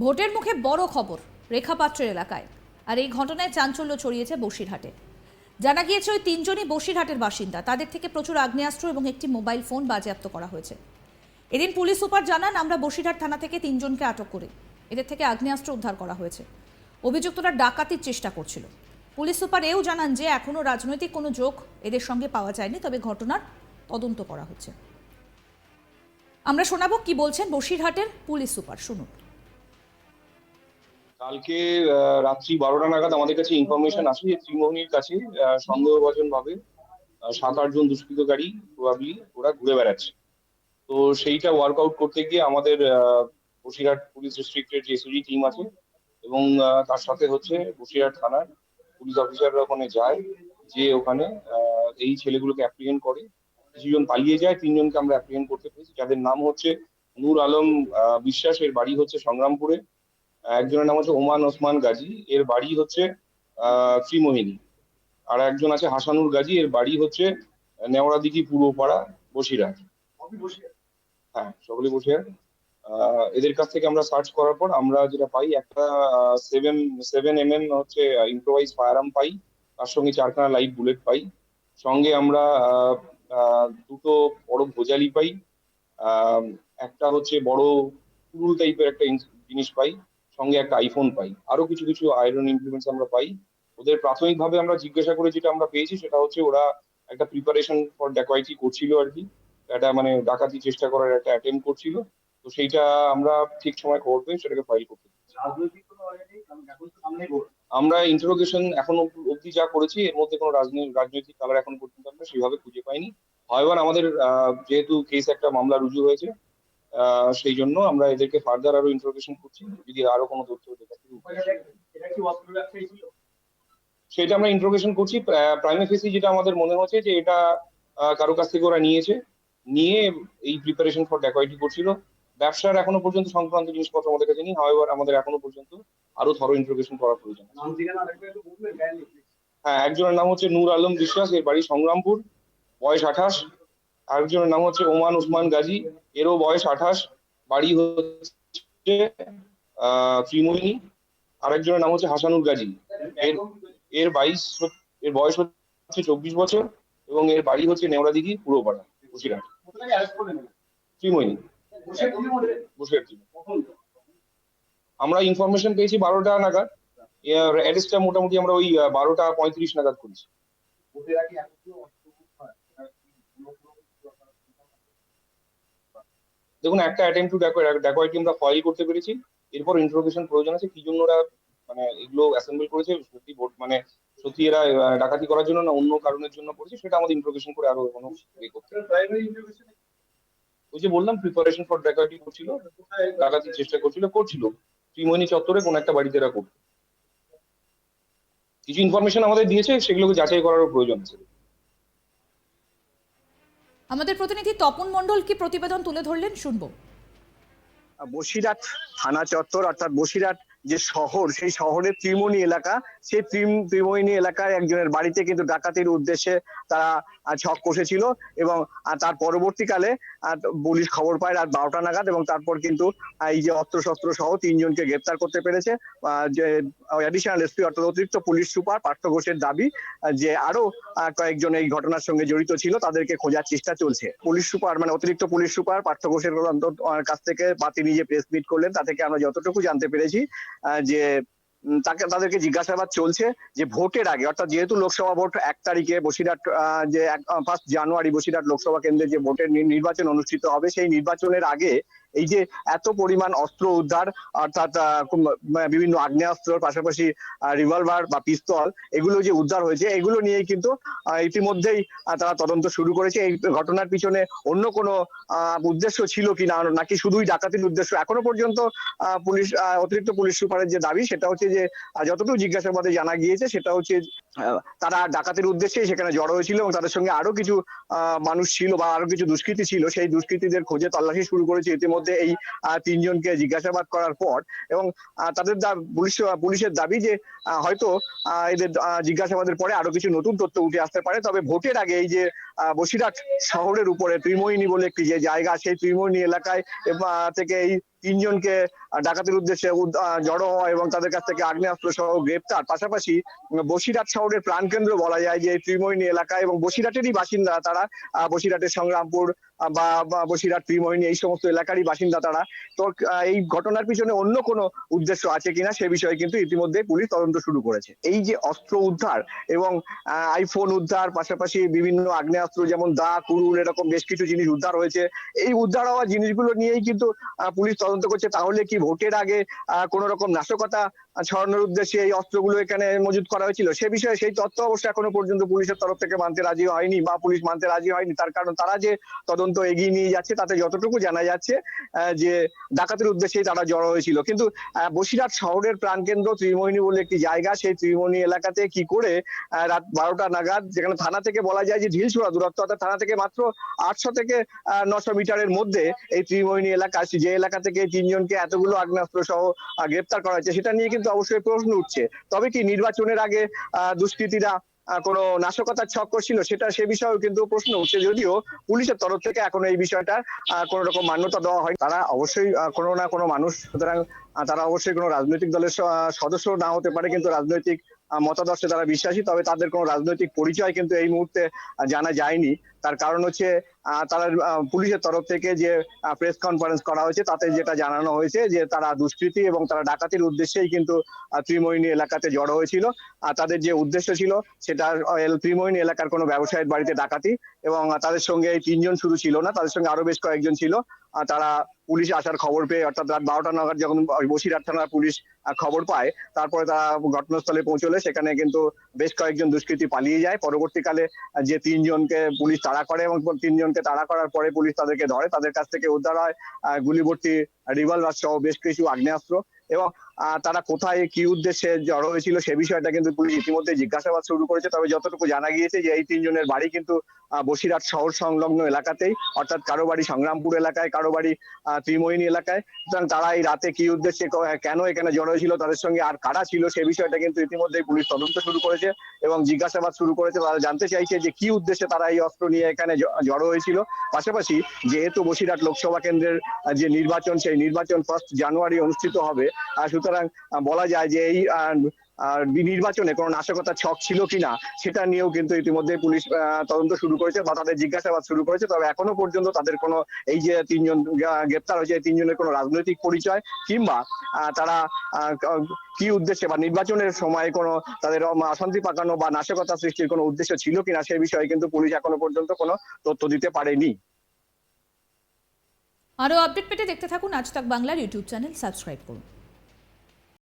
ভোটের মুখে বড় খবর রেখাপাত্রের এলাকায়। আর এই ঘটনায় চাঞ্চল্য ছড়িয়েছে বসিরহাটে। জানা গিয়েছে ওই তিনজনই বসিরহাটের বাসিন্দা। তাদের থেকে প্রচুর আগ্নেয়াস্ত্র এবং একটি মোবাইল ফোন বাজেয়াপ্ত করা হয়েছে। এদিন পুলিশ সুপার জানান, আমরা বসিরহাট থানা থেকে তিনজনকে আটক করি। এদের থেকে আগ্নেয়াস্ত্র উদ্ধার করা হয়েছে। অভিযুক্তরা ডাকাতির চেষ্টা করছিল। পুলিশ সুপার এও জানান যে এখনও রাজনৈতিক কোনো যোগ এদের সঙ্গে পাওয়া যায়নি, তবে ঘটনার তদন্ত করা হচ্ছে। আমরা শোনাবো কি বলছেন বসিরহাটের পুলিশ সুপার। শুনুন। কালকে রাত্রি বারোটা নাগাদ আমাদের কাছে ইনফরমেশন আসে যে ত্রিমোহনীর কাছে সন্দেহভাজন ভাবে সাত আটজন দুষ্কৃতকারী প্রবাবলি ওরা ঘুরে বেড়াচ্ছে। তো সেইটা ওয়ার্কআউট করতে গিয়ে আমাদের বসিরহাট পুলিশ ডিস্ট্রিক্টের যে এসওজি টিম আছে এবং তার সাথে হচ্ছে বসিরহাট থানার পুলিশ অফিসাররা ওখানে যায় যে ওখানে এই ছেলেগুলোকে অ্যাপ্রিহেন্ড করে। কিছুজন পালিয়ে যায় তিনজনকে আমরা অ্যাপ্রিহেন্ড করতে পেরেছি। যাদের নাম হচ্ছে নূর আলম আহ, বিশ্বাস এর বাড়ি হচ্ছে সংগ্রামপুরে। একজনের নাম হচ্ছে ওমান ওসমান গাজী এর বাড়ি হচ্ছে আহ ত্রিমোহিনী। আর একজন আছে হাসানুর গাজী এর বাড়ি হচ্ছে নেওড়াদিঘি পূর্বপাড়া বসিরহাট। হ্যাঁ সকলে বসিরহাট। এদের কাছ থেকে আমরা সার্চ করার পর আমরা যেটা পাই একটা সেভেন সেভেন এম এম হচ্ছে ইম্প্রোভাইজ ফায়ার আর্ম পাই তার সঙ্গে চারখানা লাইট বুলেট পাই। সঙ্গে আমরা দুটো বড় ভোজালি পাই আহ, একটা হচ্ছে বড় কুরুল টাইপের একটা জিনিস পাই। সঙ্গে একটা আইফোন পাই। আরও কিছু কিছু আয়রন ইমপ্লিমেন্টস আমরা পাই। ওদের প্রাথমিকভাবে আমরা জিজ্ঞাসা করে যেটা আমরা পেয়েছি সেটা হচ্ছে ওরা একটা প্রিপারেশন ফর ড্যাকোয়াইটি করছিল আর কি। একটা মানে ডাকাতি চেষ্টা করার একটা অ্যাটেম্প করছিল। তো সেইটা আমরা ঠিক সময় খবর পেয়ে সেটাকে ফাইল করতে আমরা ইন্টারোগেশন এখন অবধি যা করেছি এর মধ্যে কোনো রাজনৈতিক রাজনৈতিক কালার এখন পর্যন্ত আমরা সেভাবে খুঁজে পাইনি। হয়বার আমাদের যেহেতু কেস একটা মামলা রুজু হয়েছে সেই জন্য আমরা এদেরকে ফার্দার আরও ইন্টারোগেশন করছি যদি আরও কোনো তথ্য সেটা আমরা ইন্ট্রোগেশন করছি। প্রাইমে ফেসি যেটা আমাদের মনে হচ্ছে যে এটা কারও কাছ থেকে ওরা নিয়েছে। নিয়ে এই প্রিপারেশন ফর ড্যাকোয়াইটি করছিল। ব্যবসার এখনও পর্যন্ত সংক্রান্ত জিনিসপত্র আমাদের কাছে নেই। হাওয়েভার আমাদের এখনও পর্যন্ত আরও থরো ইন্ট্রোগেশন করা প্রয়োজন। হ্যাঁ একজনের নাম হচ্ছে নূর আলম বিশ্বাস। এর বাড়ি সংগ্রামপুর বয়স আঠাশ। আরেকজনের নাম হচ্ছে ওমান উসমান গাজী। এরও বয়স আঠাশ। বাড়ি হচ্ছে ত্রিমোহিনী। আরেকজনের নাম হচ্ছে হাসানুর গাজী। এর এর বাইশ, এর বয়স হচ্ছে চব্বিশ বছর এবং এর বাড়ি হচ্ছে পুরোপাড়া থেকে arrest করলেন এরা? ত্রিমোহিনী? আমরা ইনফরমেশন পেয়েছি বারোটা নাগাদ। অ্যাড্রেসটা মোটামুটি আমরা ওই বারোটা পঁয়ত্রিশ নাগাদ করেছি ভোটের আগে এত কিছু অস্ত্র হয়, এটা কি কোনো কোনো কিছু আপনারা দেখুন, একটা অ্যাটেম্প টু ড্যাকোয়াইটি আমরা ফাইল করতে পেরেছি। এরপর ইন্টারোগেশন প্রয়োজন আছে, কি জন্য ওরা মানে এগুলো অ্যাসেম্বল করেছে, সত্যি মানে সত্যি এরা ডাকাতি করার জন্য না, অন্য কারণের জন্য করেছে, সেটা আমাদের ইন্টারোগেশন করে আরও কোনো ইয়ে ওই যে বললাম প্রিপারেশন ফর ড্যাকোয়াইটি করছিল, ডাকাতির চেষ্টা করছিল করছিল। ত্রিমোহিনী চত্বরে কোন একটা বাড়িতে এরা করতো। কিছু ইনফরমেশন আমাদের দিয়েছে, সেগুলোকে যাচাই করারও প্রয়োজন আছে। আমাদের প্রতিনিধি তপন মণ্ডল কি প্রতিবেদন তুলে ধরলেন? শুনব। বসিরহাট থানা চত্বর অর্থাৎ বসিরহাট যে শহর, সেই শহরের ত্রিমণি এলাকা, সেই ত্রিম- ত্রিমোহিনী এলাকায় একজনের বাড়িতে কিন্তু ডাকাতির উদ্দেশ্যে তারা ছক কষেছিল এবং তার পরবর্তীকালে পুলিশ খবর পায় রাত বারোটা নাগাদ এবং তারপর কিন্তু এই যে অস্ত্রশস্ত্র সহ তিনজনকে গ্রেপ্তার করতে পেরেছে। যে অ্যাডিশনাল এসপি অর্থাৎ অতিরিক্ত পুলিশ সুপার পার্থ ঘোষের দাবি যে আরও কয়েকজন এই ঘটনার সঙ্গে জড়িত ছিল, তাদেরকে খোঁজার চেষ্টা চলছে। পুলিশ সুপার মানে অতিরিক্ত পুলিশ সুপার পার্থ ঘোষের কাছ থেকে বা তিনি যে প্রেস মিট করলেন, তা থেকে আমরা যতটুকু জানতে পেরেছি যে তাকে, তাদেরকে জিজ্ঞাসাবাদ চলছে যে ভোটের আগে, অর্থাৎ যেহেতু লোকসভা ভোট এক তারিখে বসিরহাট যে ফার্স্ট জানুয়ারি বসিরহাট লোকসভা কেন্দ্রে যে ভোটের নির্বাচন অনুষ্ঠিত হবে, সেই নির্বাচনের আগে এই যে এত পরিমাণ অস্ত্র উদ্ধার, অর্থাৎ বিভিন্ন আগ্নেয়াস্ত্রর পাশাপাশি রিভলভার বা পিস্তল এগুলো যে উদ্ধার হয়েছে, এগুলো নিয়েই কিন্তু ইতিমধ্যেই তারা তদন্ত শুরু করেছে। এই ঘটনার পিছনে অন্য কোনো উদ্দেশ্য ছিল কি না, নাকি শুধুই ডাকাতির উদ্দেশ্য? এখনও পর্যন্ত পুলিশ অতিরিক্ত পুলিশ সুপারের যে দাবি, সেটা হচ্ছে যে যতটুকু জিজ্ঞাসাবাদে জানা গিয়েছে, সেটা হচ্ছে তারা ডাকাতির উদ্দেশ্যেই সেখানে জড়ো হয়েছিল এবং তাদের সঙ্গে আরও কিছু মানুষ ছিল বা আরও কিছু দুষ্কৃতী ছিল। সেই দুষ্কৃতীদের খোঁজে তল্লাশি শুরু করেছে। ইতিমধ্যে এই তিনজনকে জিজ্ঞাসাবাদ করার পর এবং তাদের পুলিশ পুলিশের দাবি যে হয়তো এদের জিজ্ঞাসাবাদের পরে আরও কিছু নতুন তথ্য উঠে আসতে পারে। তবে ভোটের আগে এই যে বসিরহাট শহরের উপরে ত্রিমোহিনী বলে একটি যে জায়গা, সেই ত্রিমোহিনী এলাকায় থেকে এই তিনজনকে ডাকাতির উদ্দেশ্যে উদ- জড়ো হওয়া এবং তাদের কাছ থেকে আগ্নেয়াস্ত্র সহ গ্রেপ্তার। পাশাপাশি বসিরহাট শহরের প্রাণকেন্দ্র বলা যায় যে ত্রিমোহিনী এলাকা এবং বসিরহাটেরই বাসিন্দা তারা বসিরহাটের সংগ্রামপুর বা বসিরহাট ত্রিমোহিনী এই সমস্ত এলাকারই বাসিন্দা তারা। তো এই ঘটনার পিছনে অন্য কোনো উদ্দেশ্য আছে কিনা সে বিষয়ে কিন্তু ইতিমধ্যে পুলিশ তদন্ত শুরু করেছে। এই যে অস্ত্র উদ্ধার এবং আইফোন উদ্ধার, পাশাপাশি বিভিন্ন আগ্নেয়াস্ত্র যেমন দা, কুরুল, এরকম বেশ কিছু জিনিস উদ্ধার হয়েছে। এই উদ্ধার হওয়া জিনিসগুলো নিয়েই কিন্তু পুলিশ করছে, তাহলে কি ভোটের আগে কোনো রকম নাশকতা ছড়ানোর উদ্দেশ্যে এই অস্ত্রগুলো এখানে মজুত করা হয়েছিল? সে বিষয়ে সেই তথ্য অবশ্য এখনও পর্যন্ত পুলিশের তরফ থেকে মানতে রাজি হয়নি বা পুলিশ মানতে রাজি হয়নি। তার কারণ তারা যে তদন্ত এগিয়ে নিয়ে যাচ্ছে, তাতে যতটুকু জানা যাচ্ছে যে ডাকাতের উদ্দেশ্যেই তারা জড়ো হয়েছিল। কিন্তু বসিরহাট শহরের প্রাণকেন্দ্র ত্রিমোহিনী বলে একটি জায়গা, সেই ত্রিমোহিনী এলাকাতে কি করে রাত বারোটা নাগাদ, যেখানে থানা থেকে বলা যায় যে ঢিলছোড়া দূরত্ব, অর্থাৎ থানা থেকে মাত্র আটশো থেকে নশো মিটারের মধ্যে এই ত্রিমোহিনী এলাকা, যে এলাকা থেকে তিনজনকে এতগুলো আগ্নেয়াস্ত্র সহ গ্রেপ্তার করা হয়েছে, সেটা নিয়ে কিন্তু অবশ্যই প্রশ্ন উঠছে। তবে কি নির্বাচনের আগে দুষ্কৃতীরা কোনো নাশকতার ছক করছিল? সেটা, সে বিষয়েও কিন্তু প্রশ্ন উঠছে। যদিও পুলিশের তরফ থেকে এখনও এই বিষয়টা কোনো রকম মান্যতা দেওয়া হয় তারা অবশ্যই কোনো না কোনো মানুষ, সুতরাং তারা অবশ্যই কোনো রাজনৈতিক দলের সদস্য না হতে পারে, কিন্তু রাজনৈতিক মতাদর্শে তারা বিশ্বাসী, তবে তাদের কোনো রাজনৈতিক পরিচয় কিন্তু এই মুহূর্তে জানা যায়নি। তার কারণ হচ্ছে তারা পুলিশের তরফ থেকে যে প্রেস কনফারেন্স করা হয়েছে, তাতে যেটা জানানো হয়েছে যে, তারা দুষ্কৃতী এবং তারা ডাকাতির উদ্দেশ্যেই কিন্তু ত্রিমোহিনী এলাকাতে জড়ো হয়েছিল। আর তাদের যে উদ্দেশ্য ছিল, সেটা ত্রিমোহিনী এলাকার কোনো ব্যবসায়ীর বাড়িতে ডাকাতি এবং তাদের সঙ্গে এই তিনজন শুধু ছিল না, তাদের সঙ্গে আরও বেশ কয়েকজন ছিল। তারা পুলিশ আসার খবর পেয়ে, অর্থাৎ রাত বারোটা নাগাদ যখন বসিরহাট থানার পুলিশ খবর পায়। তারপরে তারা ঘটনাস্থলে পৌঁছলে সেখানে কিন্তু বেশ কয়েকজন দুষ্কৃতী পালিয়ে যায়। পরবর্তীকালে যে তিনজনকে পুলিশ তাড়া করে এবং তিনজনকে তাড়া করার পরে পুলিশ তাদেরকে ধরে। তাদের কাছ থেকে উদ্ধার হয় গুলিভর্তি রিভলভার সহ বেশ কিছু আগ্নেয়াস্ত্র এবং তারা কোথায় কি উদ্দেশ্যে জড়ো হয়েছিল সে বিষয়টা কিন্তু পুলিশ ইতিমধ্যে জিজ্ঞাসাবাদ শুরু করেছে। তবে যতটুকু জানা গিয়েছে যে এই তিনজনের বাড়ি কিন্তু বসিরহাট শহর সংলগ্ন এলাকাতেই অর্থাৎ কারও বাড়ি সংগ্রামপুর এলাকায় কারও বাড়ি ত্রিমোহিনী এলাকায়। সুতরাং তারা এই রাতে কি উদ্দেশ্যে কেন এখানে জড়ো হয়েছিল তাদের সঙ্গে আর কারা ছিল সে বিষয়টা কিন্তু ইতিমধ্যেই পুলিশ তদন্ত শুরু করেছে এবং জিজ্ঞাসাবাদ শুরু করেছে। তারা জানতে চাইছে যে কি উদ্দেশ্যে তারা এই অস্ত্র নিয়ে এখানে জড়ো হয়েছিল। পাশাপাশি যেহেতু বসিরহাট লোকসভা কেন্দ্রের যে নির্বাচন সেই নির্বাচন ফার্স্ট জানুয়ারি অনুষ্ঠিত হবে আহ, সুতরাং বলা যায় যে এই নির্বাচনে কোনো নাশকতার ছক ছিল কিনা, সেটা নিয়েও কিন্তু ইতিমধ্যে পুলিশ তদন্ত শুরু করেছে বা তাদের জিজ্ঞাসাবাদ শুরু করেছে। তবে এখনও পর্যন্ত তাদের কোনো, এই যে তিনজন গ্রেপ্তার হয়েছে তিনজনের কোনো রাজনৈতিক পরিচয় কিংবা তারা কি উদ্দেশ্যে বা নির্বাচনের সময় কোনো তাদের অশান্তি পাকানো বা নাশকতা সৃষ্টির কোনো উদ্দেশ্য ছিল কিনা, সে বিষয়ে কিন্তু পুলিশ এখনও পর্যন্ত কোনো তথ্য দিতে পারেনি। আরও আপডেট পেতে দেখতে থাকুন আজ তাক বাংলার ইউটিউব চ্যানেল, সাবস্ক্রাইব করুন।